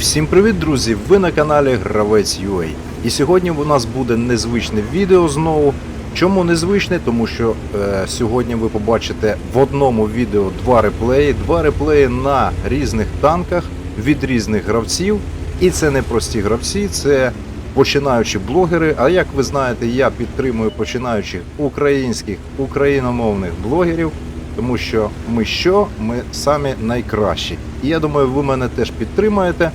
всім привіт, друзі! Ви на каналі Гравець UA. І сьогодні у нас буде незвичне відео знову. Чому незвичне? Тому що е, сьогодні ви побачите в одному відео два реплеї, два реплеї на різних танках від різних гравців. І це не прості гравці, це починаючі блогери. А як ви знаєте, я підтримую починаючих українських україномовних блогерів. Тому що ми що? Ми самі найкращі. І я думаю, ви мене теж підтримаєте.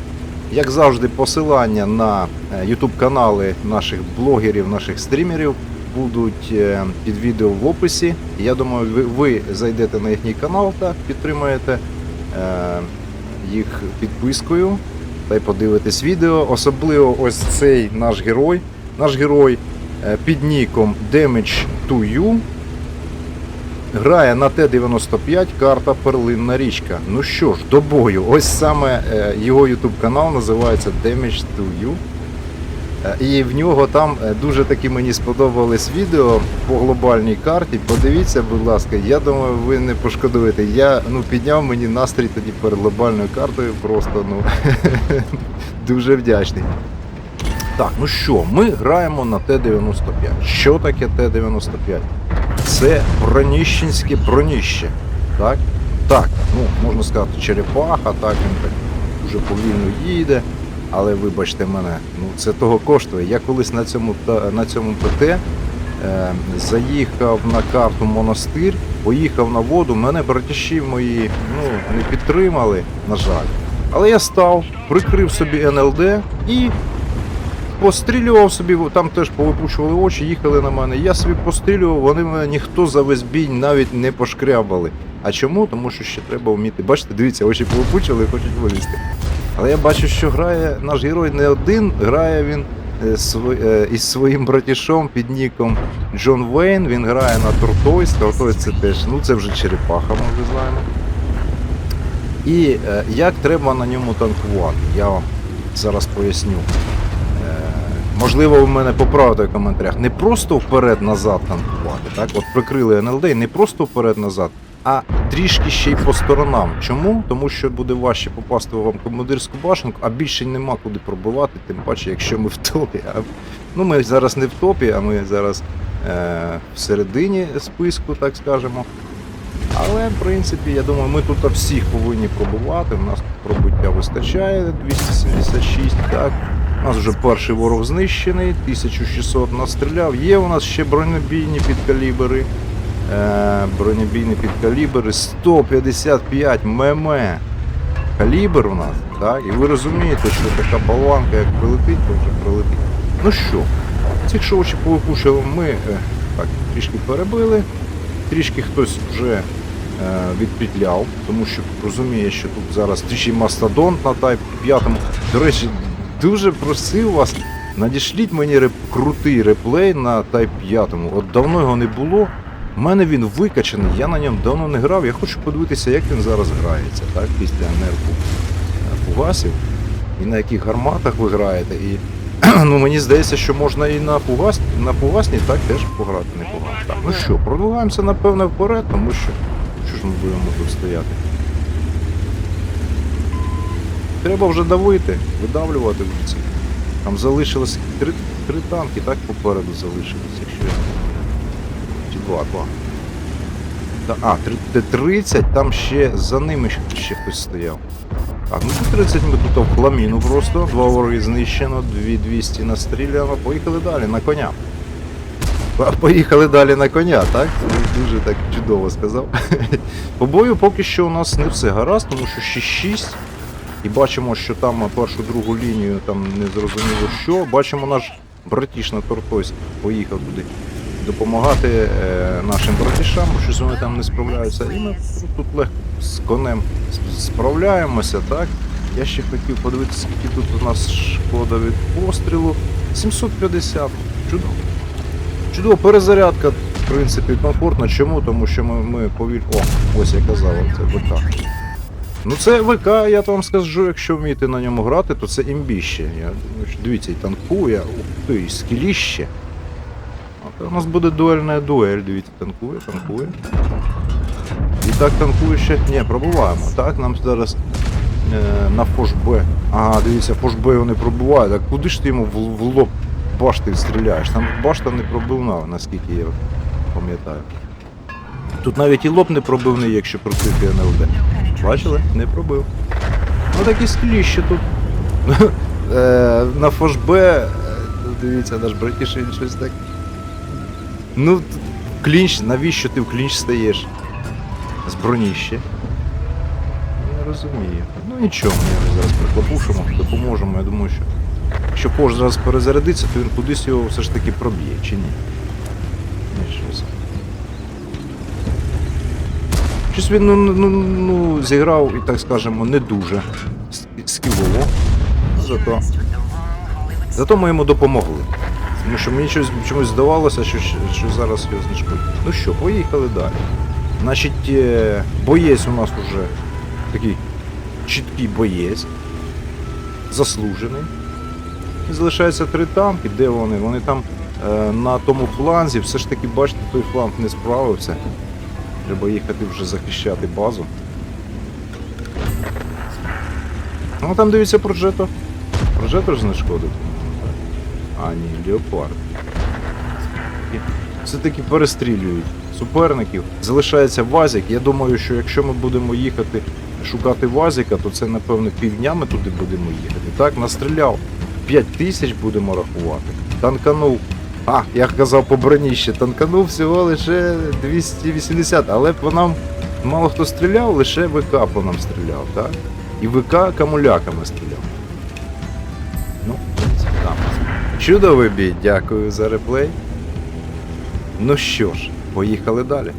Як завжди, посилання на е, YouTube канали наших блогерів, наших стрімерів будуть е, під відео в описі. Я думаю, ви, зайдете на їхній канал та підтримаєте е, їх підпискою та й подивитесь відео. Особливо ось цей наш герой. Наш герой під ніком Damage to You. Грає на Т-95 карта Перлинна річка. Ну що ж, до бою. Ось саме е, його YouTube канал називається Damage to You. Е, І в нього там е, дуже таки мені сподобались відео по глобальній карті. Подивіться, будь ласка, я думаю, ви не пошкодуєте. Я ну, підняв мені настрій тоді перед глобальною картою. Просто ну дуже вдячний. Так, ну що, ми граємо на Т-95. Що таке Т-95? Це броніщенське броніще. Так? Так, ну, можна сказати, черепаха, так, він так дуже повільно їде. Але вибачте мене, ну це того коштує. Я колись на цьому на цьому ПТ е, заїхав на карту монастир, поїхав на воду, мене братіші мої ну, не підтримали, на жаль. Але я став, прикрив собі НЛД і пострілював собі, там теж повипучували очі, їхали на мене. Я собі пострілював, вони мене ніхто за весь бій навіть не пошкрябали. А чому? Тому що ще треба вміти. Бачите, дивіться, очі повипучили і хочуть вилізти. Але я бачу, що грає наш герой не один, грає він е, е, із своїм братішом під ніком Джон Вейн. Він грає на Тортойс. Тортойс це теж, ну це вже черепаха, ми вже знаємо. І е, як треба на ньому танкувати, я вам зараз поясню. Можливо, ви мене поправите в коментарях. Не просто вперед-назад танкувати, так? От прикрили НЛД, не просто вперед-назад, а трішки ще й по сторонам. Чому? Тому що буде важче попасти вам командирську башенку, а більше нема куди пробивати, тим паче, якщо ми в топі. А, ну, ми зараз не в топі, а ми зараз е, в середині списку, так скажемо. Але, в принципі, я думаю, ми тут всіх повинні пробувати. У нас тут пробиття вистачає 276, так. У нас вже перший ворог знищений, 1600 настріляв. Є у нас ще бронебійні підкалібри. Е, бронебійні підкалібри 155 мм. Калібр у нас, так? І ви розумієте, що така болванка, як прилетить, то вже прилетить. Ну що, цих що очі повипушили, ми е, так, трішки перебили. Трішки хтось вже е, відпетляв, тому що розуміє, що тут зараз трішки мастодонт на Type 5. До речі, дуже просив вас, надішліть мені реп... крутий реплей на Type 5. От давно його не було. У мене він викачаний, я на ньому давно не грав. Я хочу подивитися, як він зараз грається, так, після нерву е, фугасів. І на яких гарматах ви граєте. І ну, мені здається, що можна і на фугас, на фугасній так теж пограти непогано. Так, ну що, продвигаємося напевне вперед, тому що що ж ми будемо тут стояти. Треба вже давити, видавлювати вулиці. Там залишилось три, три танки, так попереду залишилось, якщо я. Чи два, два. Та, а, три- де 30, там ще за ними ще, ще хтось стояв. Так, ну тут 30 ми тут в хламіну просто. Два вороги знищено, 2200 настріляно. Поїхали далі на коня. Поїхали далі на коня, так? Це Дуже так чудово сказав. По бою поки що у нас не все гаразд, тому що 6-6. І бачимо, що там першу другу лінію там не зрозуміло що. Бачимо наш братіш на Тортойсь поїхав туди допомагати е, нашим братішам, щось вони там не справляються. І ми тут легко з конем справляємося, так? Я ще хотів подивитися, скільки тут у нас шкода від пострілу. 750. Чудово. Чудово, перезарядка, в принципі, комфортна. Чому? Тому що ми, ми повіль... О, ось я казав, це ВК. Ну це ВК, я вам скажу, якщо вмієте на ньому грати, то це імбіще. Я дивіться, і танкує, ух ти, і скіліще. У нас буде дуельна дуель, дивіться, танкує, танкує. І так танкує ще. Ні, пробуваємо. Так, нам зараз е, на фошбе. Ага, дивіться, фошбе його не пробиває. Так куди ж ти йому в, в лоб башти стріляєш? Там башта не пробивна, наскільки я пам'ятаю. Тут навіть і лоб не пробивний, якщо прокрити НЛД. Бачили? Не пробив. Ну такі скліщі тут. Е, На фошбе. е, Дивіться, наш братішин щось так. Ну, клінч, навіщо ти в клінч стаєш? З броніще. Не розумію. Ну нічого, ми його зараз приклопушимо, допоможемо. Я думаю, що якщо Пош зараз перезарядиться, то він кудись його все ж таки проб'є, чи ні? Нічого собі. Щось він ну, ну, ну, зіграв, і так скажемо, не дуже скілово. Зато, зато ми йому допомогли. Тому що мені щось, чомусь здавалося, що, що зараз його знешкодять. Ну що, поїхали далі. Значить, е, боєць у нас уже такий чіткий боєць, заслужений. І залишається три танки. Де вони? Вони там е, на тому фланзі, все ж таки, бачите, той фланг не справився. Треба їхати вже захищати базу. Ну там дивіться прожето. Прожето ж знешкодить. А, ні, Леопард. Все-таки перестрілюють суперників. Залишається Вазік. Я думаю, що якщо ми будемо їхати шукати Вазіка, то це, напевно, півдня ми туди будемо їхати. Так, настріляв 5 тисяч будемо рахувати. Танканув. А, я казав по броні ще танканув всього лише 280, але по нам мало хто стріляв, лише ВК по нам стріляв, так? І ВК камуляками стріляв. Ну, там. Чудовий бій, дякую за реплей. Ну що ж, поїхали далі.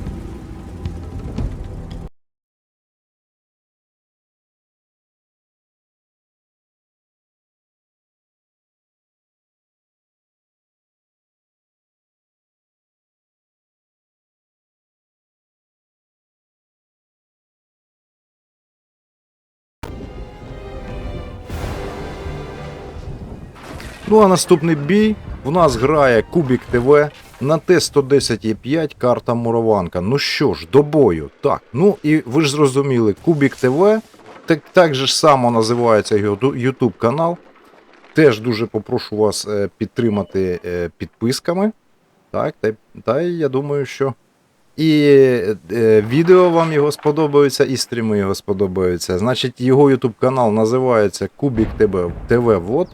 Ну а наступний бій у нас грає Кубік ТВ на Т-110Е5 карта Мураванка. Ну що ж, до бою. Так, ну і ви ж зрозуміли, Кубік ТВ, так, так же ж само називається YouTube канал. Теж дуже попрошу вас е, підтримати е, підписками. Так, та, та я думаю, що і е, відео вам його сподобаються, і стріми його сподобаються. Значить, його YouTube канал називається Кубік ТВ, ТВ Вот.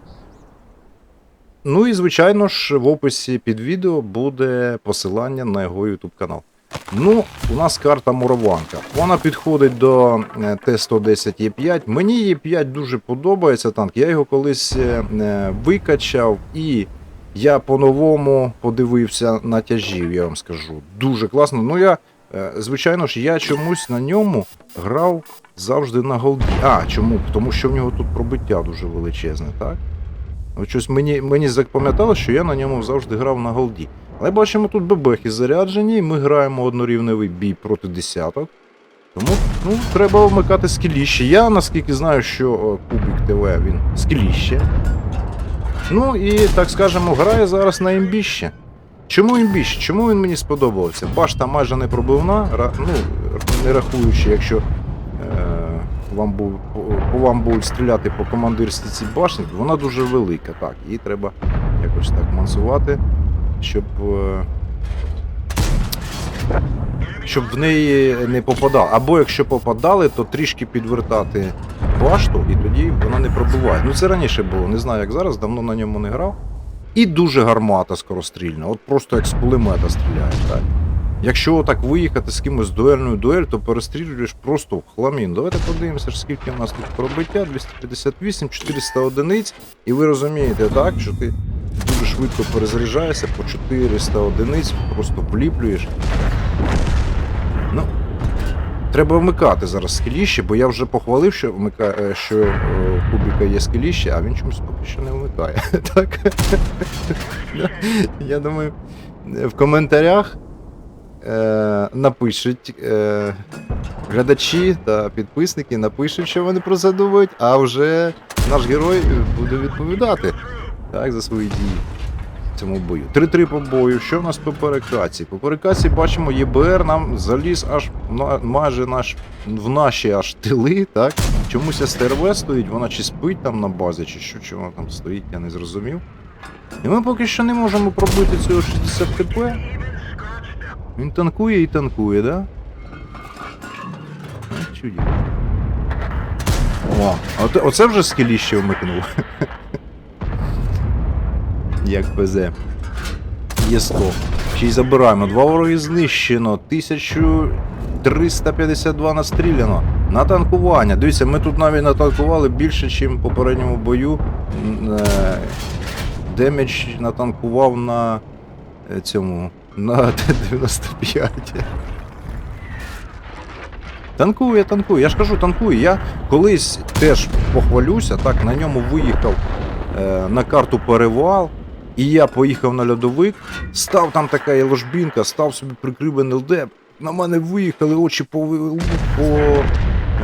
Ну і звичайно ж в описі під відео буде посилання на його YouTube канал. Ну, у нас карта Мураванка. Вона підходить до е, Т-110Е5. Мені Е5 дуже подобається танк. Я його колись е, е, викачав і я по-новому подивився на тяжів, я вам скажу. Дуже класно. Ну я, е, звичайно ж, я чомусь на ньому грав завжди на голді. А, чому? Тому що в нього тут пробиття дуже величезне, так? Щось мені, мені запам'ятало, що я на ньому завжди грав на голді. Але бачимо, тут бебехи заряджені, ми граємо однорівневий бій проти десяток. Тому ну, треба вмикати скіліще. Я наскільки знаю, що Кубік ТВ він скіліще. Ну і так скажемо, грає зараз на імбіще. Чому імбіще? Чому він мені сподобався? Башта майже не пробивна, ну, не рахуючи, якщо е, вам був, по, по вам будуть стріляти по командирській башні, вона дуже велика, так, її треба якось так мансувати, щоб. Е, щоб в неї не попадали. Або якщо попадали, то трішки підвертати башту, і тоді вона не пробиває. Ну це раніше було, не знаю як зараз, давно на ньому не грав. І дуже гармата скорострільна, от просто як з кулемета стріляє. Так? Якщо так виїхати з кимось в дуельну дуель, то перестрілюєш просто в хламін. Давайте подивимося, скільки у нас тут пробиття, 258, 400 одиниць. І ви розумієте, так, що ти дуже швидко перезаряджаєшся по 400 одиниць, просто вліплюєш. Ну, треба вмикати зараз скеліще, бо я вже похвалив, що вмика... е, що е, Кубіка є скеліще, а він чомусь поки що не вмикає. Так? Я думаю, в коментарях е, напишуть е, глядачі та підписники напишуть, що вони про це думають, а вже наш герой буде відповідати так, за свої дії в цьому бою. 3-3 по бою. Що в нас по перекаці? По перекаці бачимо, ЄБР нам заліз аж на, майже наш, в наші аж тили, так? чомусь СТРВ стоїть, вона чи спить там на базі, чи що, чи вона там стоїть, я не зрозумів. І ми поки що не можемо пробити цього 60 ТП. Він танкує і танкує, да? Чуді. О, а оте- оце вже скеліще вмикнув. Як ПЗ. Є 100. Ще й забираємо. Два вороги знищено. 1352 настріляно. На танкування. Дивіться, ми тут навіть натанкували більше, ніж в попередньому бою. Е, Демедж натанкував на е, цьому. На Т-95. Танкує, танкує. Я ж кажу, танкує. Я колись теж похвалюся, так, на ньому виїхав е, на карту перевал. І я поїхав на льодовик, став там така є ложбінка, став собі прикрив НЛД. На мене виїхали, очі по, по е,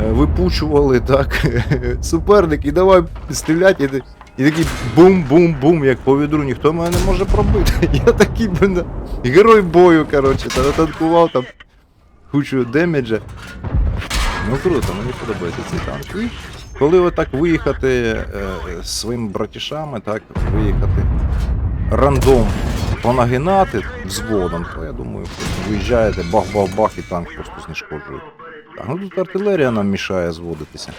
випучували, так. Суперник, і давай стріляти. І, такий бум-бум-бум, як по відру, ніхто мене не може пробити. Я такий блин, герой бою, коротше, та натанкував там кучу демеджа. Ну круто, мені подобається цей танк. І коли отак виїхати е, своїми братішами, так, виїхати рандом понагинати взводом, то я думаю, виїжджаєте, бах-бах-бах і танк просто знешкоджує. Так, ну тут артилерія нам мішає зводитися.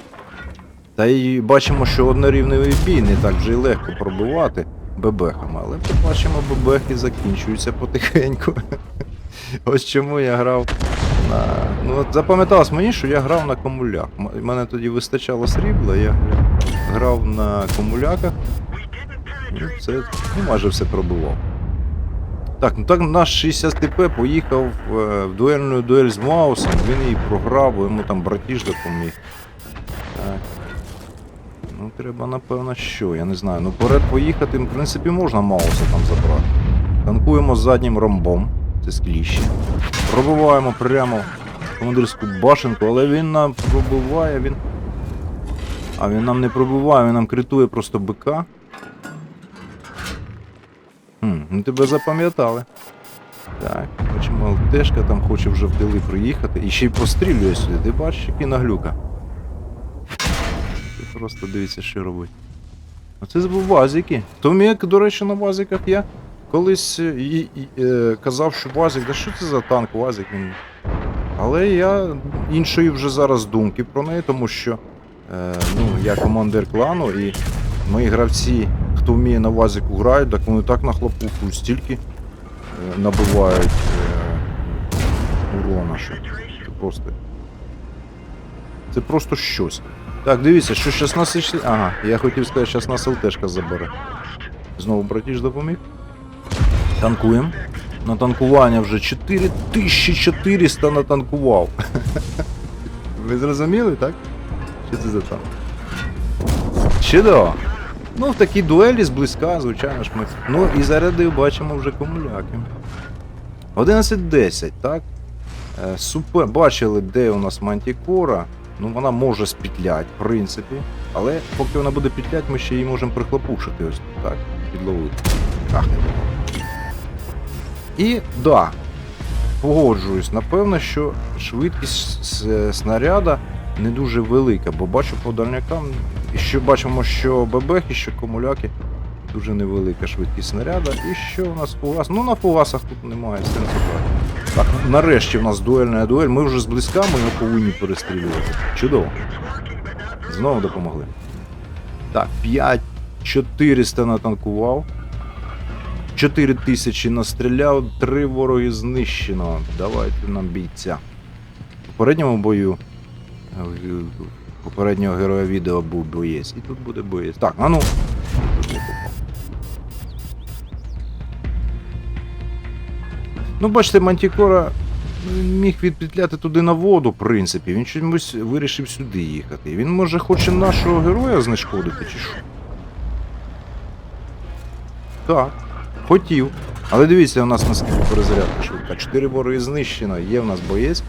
Та й бачимо, що однорівневий бій не так вже й легко пробивати бебехами, але бачимо, бебехи закінчуються потихеньку. Ось чому я грав на. Ну, запам'яталось мені, що я грав на комулях. Мене тоді вистачало срібла, я грав на комуляках. І це ну, майже все пробивав. Так, ну так наш 60 ТП поїхав е, в дуельну дуель з Маусом, він її програв, йому там братіж допоміг. Треба, напевно, що, я не знаю. Ну, вперед поїхати, в принципі, можна Мауса там забрати. Танкуємо заднім ромбом, це скліще. Пробиваємо прямо командирську башенку, але він нам пробиває, він. А він нам не пробиває, він нам критує просто бика. Хм, ну тебе запам'ятали. Так, бачимо, ЛТшка там хоче вже в тили приїхати. І ще й пострілює сюди. Ти бачиш, який наглюка. Просто дивіться, що робить. А це був вазики. То мені, до речі, на вазиках я колись е, і, і, е, казав, що вазик, да що це за танк вазик? Він... Але я іншої вже зараз думки про неї, тому що е, ну, я командир клану і мої гравці, хто вміє на вазику грають, так вони так нахлопухують, стільки е, набивають е, урона, що це просто. Це просто щось. Так, дивіться, що 16... Ага, я хотів сказати, що нас ЛТшка забере. Знову братіж допоміг. Танкуємо. На танкування вже 4400 натанкував. Ви зрозуміли, так? Що це за танк? Чудово. Ну, в такій дуелі зблизька, звичайно ж ми. Ну і зарядив, бачимо вже комуляки. 11-10, так? Е, Супер. Бачили, де у нас мантікора. Ну, вона може спітлять, в принципі. Але поки вона буде пітлять, ми ще її можемо прихлопушити ось так, підловити. Ах. І да, погоджуюсь, напевно, що швидкість снаряда не дуже велика, бо бачу по дальнякам, що бачимо, що ББХ і що комуляки дуже невелика швидкість снаряда. І що у нас фугас? Ну на фугасах тут немає сенсу брати. Так, нарешті в нас дуельна дуель. Ми вже зблизька, ми його повинні перестрілювати. Чудово. Знову допомогли. Так, 5400 натанкував. 4000 настріляв, 3 вороги знищено. Давайте нам бійця. В попередньому бою е, попереднього героя відео був боєць. І тут буде боєць. Так, а ну. Ну, бачите, Мантікора міг відпетляти туди на воду, в принципі. Він чомусь вирішив сюди їхати. Він може хоче нашого героя знешкодити, чи що? Так, хотів. Але дивіться, у нас наскільки перезарядка швидка. Чотири вороги знищено, є в нас боєць.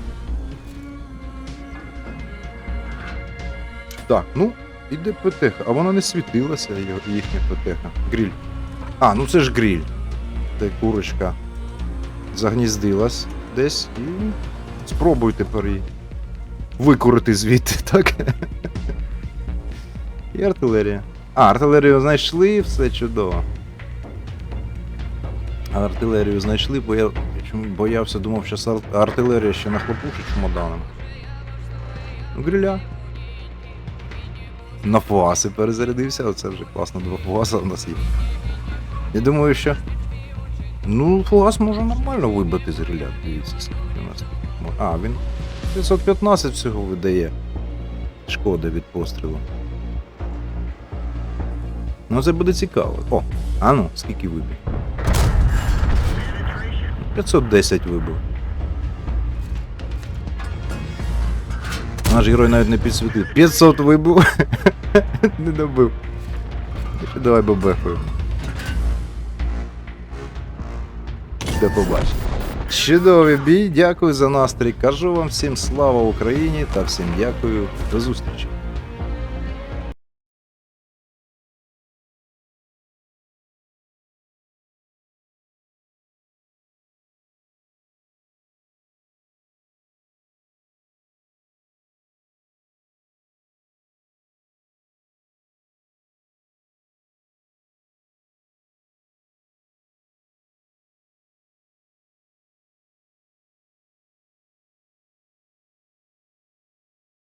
Так, ну, іде ПТХ, а вона не світилася, їхня ПТХ. Гріль. А, ну це ж гріль. Де курочка загніздилась десь і спробуй тепер її викурити звідти, так? І артилерія. А, артилерію знайшли, все чудово. Артилерію знайшли, бо я боявся, думав, що артилерія ще нахлопушить чемоданом. Ну, гриля. На фуаси перезарядився, оце вже класно, два фуаса у нас є. Я думаю, що. Ну, фугас може нормально вибити з гриля. Дивіться, скільки у нас. А, він 515 всього видає. Шкода від пострілу. Ну, це буде цікаво. О, а ну, скільки вибив? 510 вибив. Наш герой навіть не підсвітив. 500 вибив. не добив. Давай бабехою. До побачення. Чудовий бій, дякую за настрій. Кажу вам всім слава Україні та всім дякую. До зустрічі.